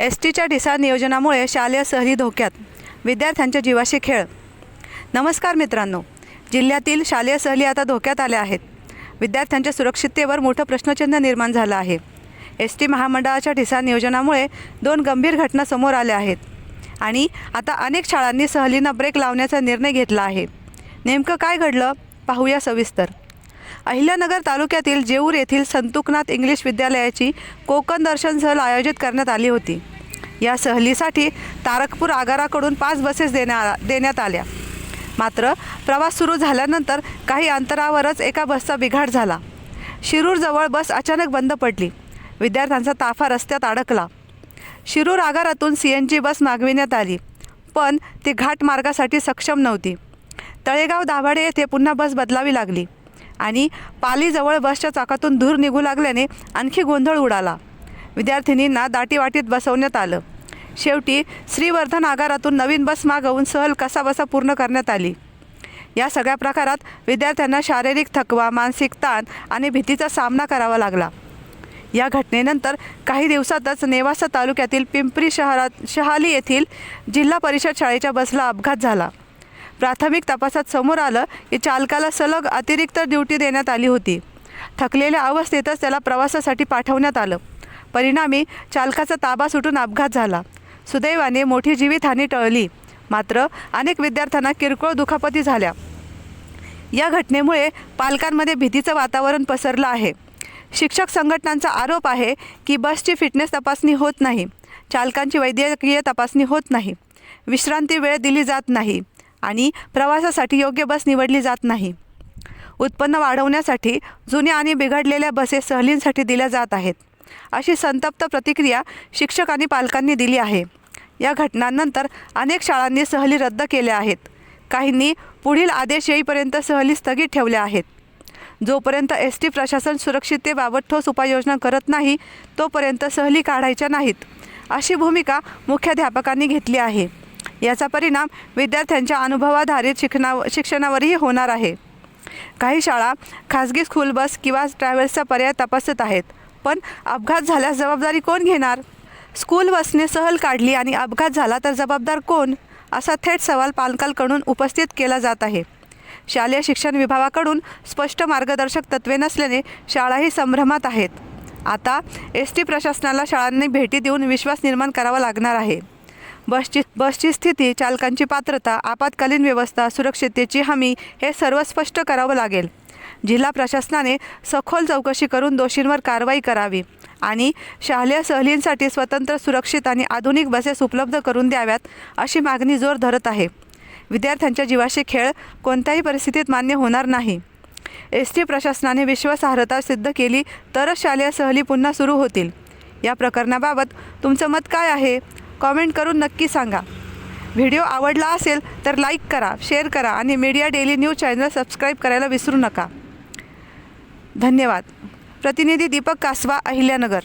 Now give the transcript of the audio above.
S टीच्या ढिसाळ नियोजनामुळे शालेय सहली धोक्यात. विद्यार्थ्यांच्या जीवाशी खेळ. नमस्कार मित्रांनो. जिल्ह्यातील शालेय सहली आता धोक्यात आल्या आहेत. विद्यार्थ्यांच्या सुरक्षिततेवर मोठं प्रश्नचिन्ह निर्माण झालं आहे. एस टी महामंडळाच्या ढिसाळ नियोजनामुळे दोन गंभीर घटना समोर आल्या आहेत. आणि आता अनेक शाळांनी सहलींना ब्रेक लावण्याचा निर्णय घेतला आहे. नेमकं काय घडलं? पाहूया सविस्तर. अहिल्यानगर तालुक्यातील जेऊर येथील संतुकनाथ इंग्लिश विद्यालयाची कोकण दर्शन सहल आयोजित करण्यात आली होती. या सहलीसाठी तारकपूर आगाराकडून पाच बसेस देण्या देण्यात आल्या. मात्र प्रवास सुरू झाल्यानंतर काही अंतरावरच एका बसचा बिघाड झाला. शिरूरजवळ बस अचानक बंद पडली. विद्यार्थ्यांचा ताफा रस्त्यात अडकला. शिरूर आगारातून सी एन जी बस मागविण्यात आली पण ती घाट मार्गासाठी सक्षम नव्हती. तळेगाव दाभाडे येथे पुन्हा बस बदलावी लागली. आणि पालीजवळ बसच्या चाकातून धूर निघू लागल्याने आणखी गोंधळ उडाला. विद्यार्थिनींना दाटीवाटीत बसवण्यात आलं. शेवटी श्रीवर्धन आगारातून नवीन बस मागवून सहल कसाबसा पूर्ण करण्यात आली. या सगळ्या प्रकारात विद्यार्थ्यांना शारीरिक थकवा मानसिक ताण आणि भीतीचा सामना करावा लागला. या घटनेनंतर काही दिवसातच नेवासा तालुक्यातील पिंपरी शहरात शहाली येथील जिल्हा परिषद शाळेच्या बसला अपघात झाला. प्राथमिक तपासात समोर आलं की चालकाला सलग अतिरिक्त ड्युटी देण्यात आली होती. थकलेल्या अवस्थेतच त्याला प्रवासासाठी पाठवण्यात आलं. परिणामी चालकाचा ताबा सुटून अपघात झाला. सुदैवाने मोठी जीवितहानी टळली. मात्र अनेक विद्यार्थ्यांना किरकोळ दुखापती झाल्या. या घटनेमुळे पालकांमध्ये भीतीचं वातावरण पसरलं आहे. शिक्षक संघटनांचा आरोप आहे की बसची फिटनेस तपासणी होत नाही. चालकांची वैद्यकीय तपासणी होत नाही. विश्रांती वेळ दिली जात नाही. आणि प्रवासासाठी योग्य बस निवडली जात नाही. उत्पन्न वाढवण्यासाठी जुन्या आणि बिघडलेल्या बसेस सहलींसाठी दिल्या जात आहेत. अशी संतप्त प्रतिक्रिया शिक्षक आणि पालकांनी दिली आहे. या घटनांनंतर अनेक शाळांनी सहली रद्द केल्या आहेत. काहींनी पुढील आदेश येईपर्यंत सहली स्थगित ठेवल्या आहेत. जोपर्यंत एस टी प्रशासन सुरक्षिततेबाबत ठोस उपाययोजना करत नाही तोपर्यंत सहली काढायच्या नाहीत अशी भूमिका मुख्याध्यापकांनी घेतली आहे. याचा परिणाम विद्यार्थ्यांच्या अनुभवाधारित शिक्षणा शिक्षणावरही होणार आहे. काही शाळा खाजगी स्कूल बस किंवा ट्रॅव्हल्सचा पर्याय तपासत आहेत पण अपघात झाल्यास जबाबदारी कोण घेणार? स्कूल बसने सहल काढली आणि अपघात झाला तर जबाबदार कोण? असा थेट सवाल पालकांकडून उपस्थित केला जात आहे. शालेय शिक्षण विभागाकडून स्पष्ट मार्गदर्शक तत्वे नसल्याने शाळाही संभ्रमात आहेत. आता एस टी प्रशासनाला शाळांनी भेटी देऊन विश्वास निर्माण करावा लागणार आहे. बसची बसची स्थिती चालकांची पात्रता आपत्कालीन व्यवस्था सुरक्षिततेची हमी हे सर्व स्पष्ट करावं लागेल. जिल्हा प्रशासनाने सखोल चौकशी करून दोषींवर कारवाई करावी आणि शालेय सहलींसाठी स्वतंत्र सुरक्षित आणि आधुनिक बसेस उपलब्ध करून द्याव्यात अशी मागणी जोर धरत आहे. विद्यार्थ्यांच्या जीवाशी खेळ कोणत्याही परिस्थितीत मान्य होणार नाही. एस टी प्रशासनाने विश्वासार्हता सिद्ध केली तरच शालेय सहली पुन्हा सुरू होतील. या प्रकरणाबाबत तुमचं मत काय आहे? कॉमेंट करून नक्की सांगा. व्हिडिओ आवडला असेल तर लाईक करा शेअर करा आणि media daily news channel subscribe करायला विसरू नका. धन्यवाद. प्रतिनिधी दीपक कासवा अहिल्यानगर.